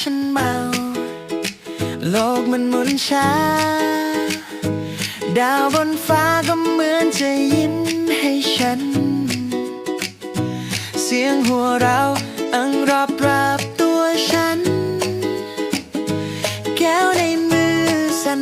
ฉันเมา โลกมันหมุนช้า ดาวบนฟ้าก็เหมือนจะยิ้มให้ฉัน เสียงหัวเราอังรอบราบตัวฉัน แก้วในมือสั่น